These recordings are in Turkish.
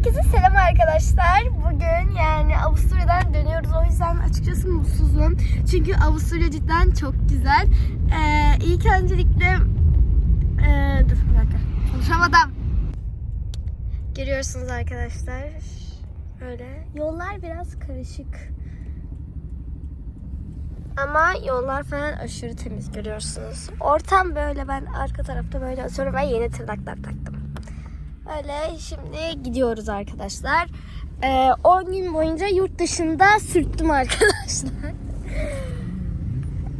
Herkese selam arkadaşlar. Bugün yani Avusturya'dan dönüyoruz. O yüzden açıkçası mutsuzum. Çünkü Avusturya cidden çok güzel. Ee, ilk öncelikle... Ee, dur bir dakika. Konuşamadım. Görüyorsunuz arkadaşlar. Öyle. Yollar biraz karışık. Ama yollar falan aşırı temiz görüyorsunuz. Ortam böyle ben arka tarafta böyle oturuyorum ve yeni tırnaklar taktım. Öyle şimdi gidiyoruz arkadaşlar. Ee, 10 gün boyunca yurt dışında sürttüm arkadaşlar.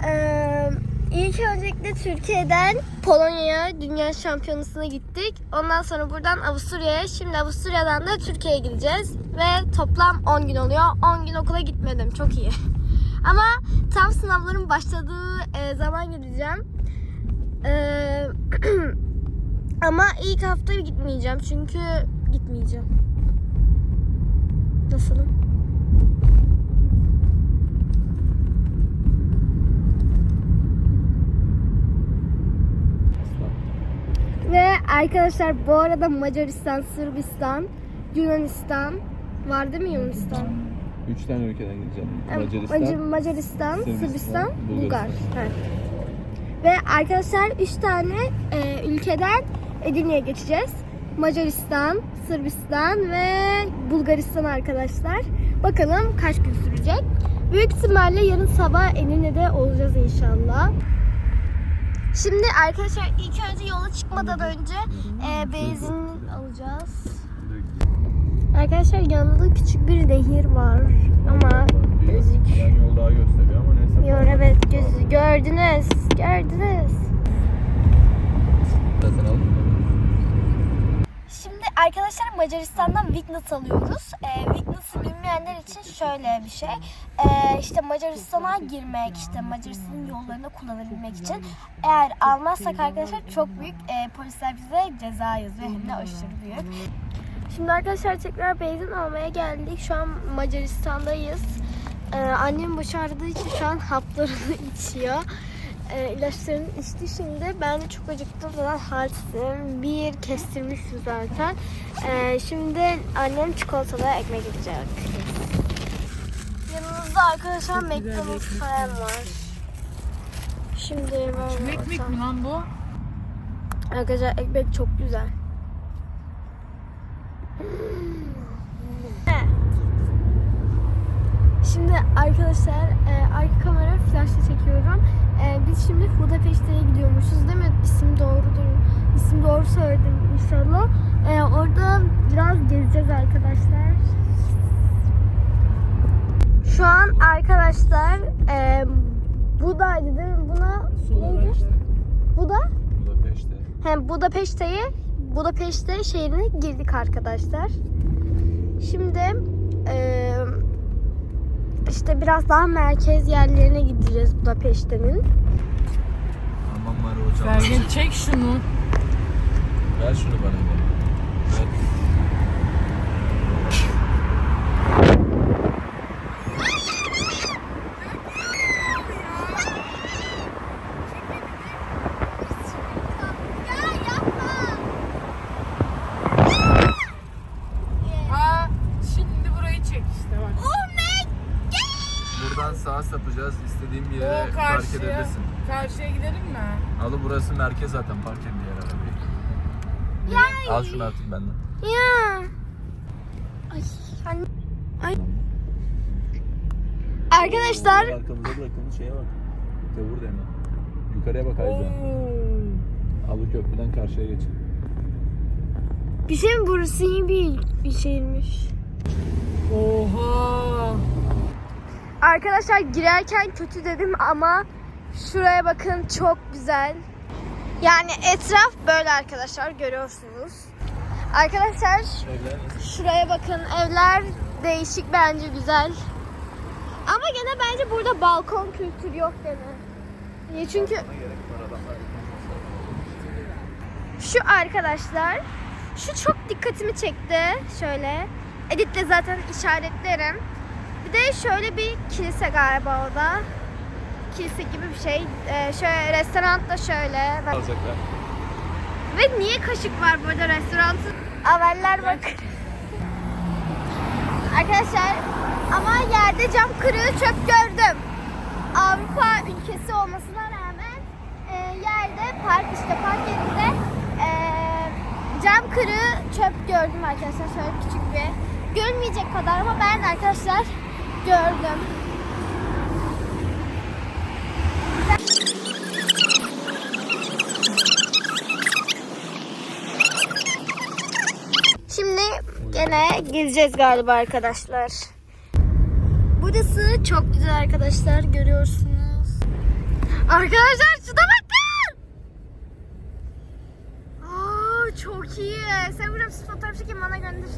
Ee, ilk öncelikle Türkiye'den Polonya'ya dünya şampiyonasına gittik. Ondan sonra buradan Avusturya'ya, şimdi Avusturya'dan da Türkiye'ye gideceğiz. Ve toplam 10 gün oluyor. 10 gün okula gitmedim. Çok iyi. Ama tam sınavların başladığı e, zaman gideceğim. Ee, ama ilk hafta gitmeyeceğim çünkü gitmeyeceğim. Nasılım? Ve arkadaşlar bu arada Macaristan, Sırbistan, Yunanistan var değil mi Yunanistan? Üç tane ülkeden gideceğim. Macaristan, Mac- Macaristan, Sırbistan, Sırbistan, Bulgar. Bulgaristan. Evet. Ve arkadaşlar 3 tane e, ülkeden Edirne'ye geçeceğiz. Macaristan, Sırbistan ve Bulgaristan arkadaşlar. Bakalım kaç gün sürecek. Büyük ihtimalle yarın sabah Edirne'de olacağız inşallah. Şimdi arkadaşlar ilk önce yola çıkmadan önce e, benzin alacağız. Arkadaşlar yanında küçük bir nehir var ama gözük. Yan yol daha gösteriyor ama neyse. Gör evet gözü gördünüz gördünüz. Zaten aldım. Şimdi arkadaşlar Macaristan'dan Vignas alıyoruz. Ee, Vignas'ı bilmeyenler için şöyle bir şey. Ee, işte Macaristan'a girmek, işte Macaristan'ın yollarını kullanabilmek için eğer almazsak arkadaşlar çok büyük e, polisler bize ceza yazıyor hem de aşırı büyük. Şimdi arkadaşlar tekrar benzin almaya geldik. Şu an Macaristan'dayız. Ee, annem başı ağrıdığı için şu an haplarını içiyor. Ee, ilaçlarını içti şimdi. Ben de çok acıktım zaten halsizim. Bir kestirmiştim zaten. Ee, şimdi annem çikolatalı ekmek yiyecek. Yanımızda arkadaşlar McDonald's falan var. Şimdi ben Ekmek mi lan bu? Arkadaşlar ekmek çok güzel. Şimdi arkadaşlar e, arka kamera flaşla çekiyorum. E, biz şimdi Budapeşte'ye gidiyormuşuz değil mi? İsim doğrudur. İsim doğru söyledim inşallah. E, orada biraz gezeceğiz arkadaşlar. Şu an arkadaşlar e, Buda'ydı değil mi? Buna neydi? Buda? Budapeşte. Hem Budapeşte'ye Budapeşte şehrine girdik arkadaşlar. Şimdi eee, işte biraz daha merkez yerlerine gideceğiz Budapeşte'nin. Aman var hocam. Sergen çek şunu. Ver şunu bana. Ver. Aa, şimdi burayı çek işte bak. Buradan sağa sapacağız. İstediğin bir yere O park karşıya. edebilirsin. Karşıya gidelim mi? Alı burası merkez zaten. Park et bir yer arabayı. Al şunu artık benden. Ya. Ay. anne- Ay. Arkadaşlar Arkamıza bırakılmış şeye bak. Tavır deme. Yukarıya bak Ayza. Oo. Alı köprüden karşıya geç. bir şey mi burası iyi bir, bir şeymiş. Oha. Arkadaşlar girerken kötü dedim ama şuraya bakın çok güzel. Yani etraf böyle arkadaşlar görüyorsunuz. Arkadaşlar şuraya bakın evler değişik bence güzel. Ama gene bence burada balkon kültürü yok gene. Niye? Çünkü şu arkadaşlar şu çok dikkatimi çekti. Şöyle editle zaten işaretlerim. Bir de şöyle bir kilise galiba o da. Kilise gibi bir şey. Ee, şöyle restoran da şöyle. Alacaklar. Ve niye kaşık var burada restoranın? Haberler bak. Arkadaşlar ama yerde cam kırığı çöp gördüm. Avrupa ülkesi olmasına rağmen e, yerde park işte park yerinde e, cam kırığı çöp gördüm arkadaşlar. Şöyle küçük bir görmeyecek kadar ama ben arkadaşlar gördüm. Şimdi gene gezeceğiz galiba arkadaşlar. Burası çok güzel arkadaşlar görüyorsunuz. Arkadaşlar şuna bakın. Aa, çok iyi. Sen bir fotoğraf çekeyim bana gönder.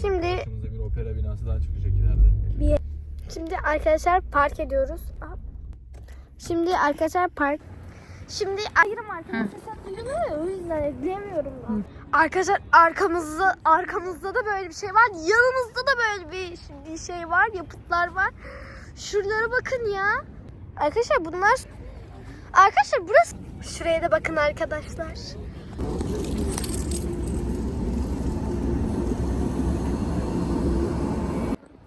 Şimdi opera binası daha çıkacak ileride. Şimdi arkadaşlar park ediyoruz. Şimdi arkadaşlar park. Şimdi ayırım arkadaşlar. Duyuluyor ya, o yüzden ekleyemiyorum ben. Arkadaşlar arkamızda arkamızda da böyle bir şey var. Yanımızda da böyle bir, bir şey var. Yapıtlar var. Şuralara bakın ya. Arkadaşlar bunlar Arkadaşlar burası şuraya da bakın arkadaşlar.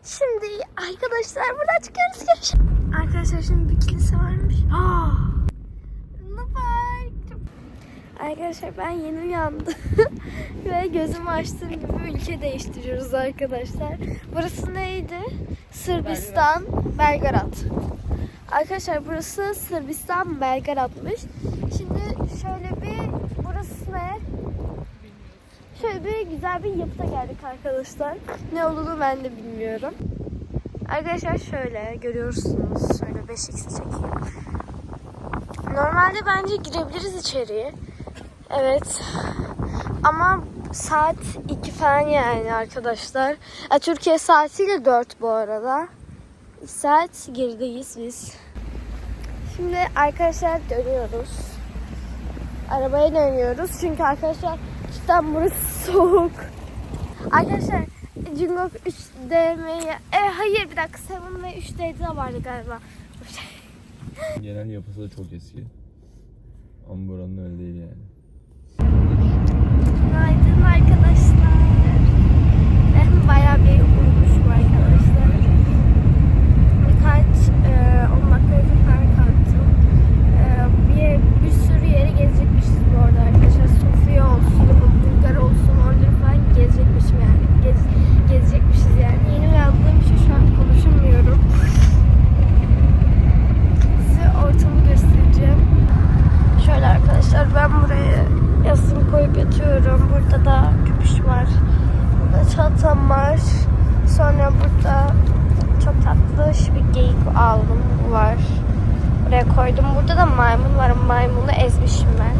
Şimdi arkadaşlar buradan çıkıyoruz. Görüşürüz. Arkadaşlar şimdi bir kilise varmış. Aa! Luna Park. Arkadaşlar ben yeni uyandım. Ve gözümü açtığım gibi ülke değiştiriyoruz arkadaşlar. Burası neydi? Sırbistan, Belgrad. Arkadaşlar burası Sırbistan, Belgrad'mış. Şimdi şöyle bir burası ne? Şöyle bir güzel bir yapıda geldik arkadaşlar. Ne olduğunu ben de bilmiyorum. Arkadaşlar şöyle görüyorsunuz. Şöyle 5x'i çekeyim. Normalde bence girebiliriz içeriye. Evet. Ama saat 2 falan yani arkadaşlar. Ya, Türkiye saatiyle 4 bu arada. 2 saat gerideyiz biz. Şimdi arkadaşlar dönüyoruz. Arabaya dönüyoruz. Çünkü arkadaşlar cidden burası soğuk. Arkadaşlar Jungkook 3DM'yi... E, hayır bir dakika Seven ve 3D'de vardı galiba. Genel yapısı da çok eski. Ama buranın öyle değil yani. Günaydın arkadaşlar. Ben bayağı bir uyumuşum arkadaşlar. Birkaç, e, 10 dakika önce falan kalktım. E, bir, bir sürü yere gezecekmişiz bu arada arkadaşlar. Sofya olsun, Bulgar olsun, oraları falan gezecekmişim yani. Gez, gezecekmişiz yani. Yeni uyandığım için şu an konuşamıyorum. Size ortamı göstereceğim. Şöyle arkadaşlar ben buraya yastığımı koyup yatıyorum. Burada da köpüş var. Burada çantam var. Sonra burada çok tatlış bir geyik aldım var. Buraya koydum. Burada da maymun var. Maymunu ezmişim ben.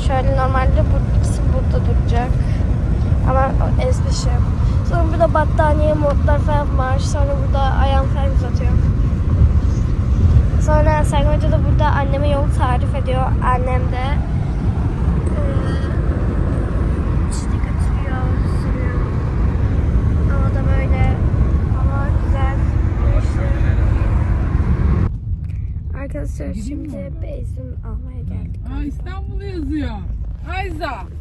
Şöyle normalde bu ikisi burada duracak. Ama ezmişim. Sonra burada battaniye modlar falan var. Sonra burada ayağım falan uzatıyorum. Sonra Serkan Hoca da burada anneme yol tarif ediyor. Annem de. Arkadaşlar şimdi benzin almaya geldik. Aa İstanbul yazıyor. Ayza.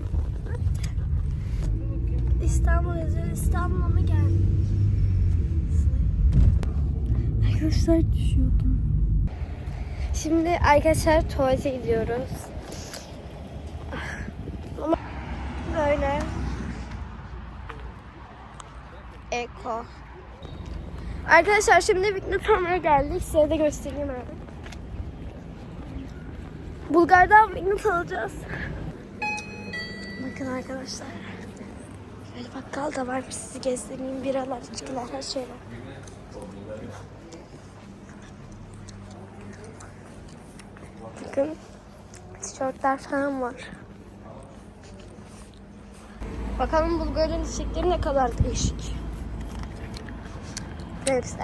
İstanbul yazıyor. İstanbul'a mı geldik? Arkadaşlar düşüyordum. Şimdi arkadaşlar tuvalete gidiyoruz. Böyle. Eko. Arkadaşlar şimdi Viknet Hamur'a geldik. Size de göstereyim abi. Bulgar'dan Viknet alacağız. Bakın arkadaşlar. Böyle bakkal da var. Sizi gezdireyim. Biralar, içkiler, her şey var. Bakın tişörtler falan var. Bakalım Bulgar'ın çiçekleri ne kadar değişik. Neyse.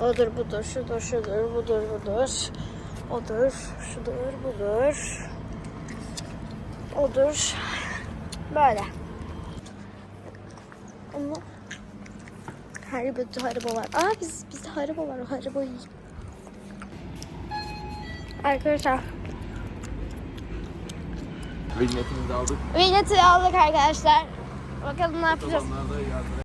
Odur budur, şudur şudur, budur budur. Odur, şudur budur. Odur. Böyle. Ama Haribo, Haribo var. Aa biz, bizde Haribo var. O Haribo iyi. Arkadaşlar Vignetimizi aldık. Vignet'i aldık arkadaşlar. Bakalım ne yapacağız. Otobanlarda yardıra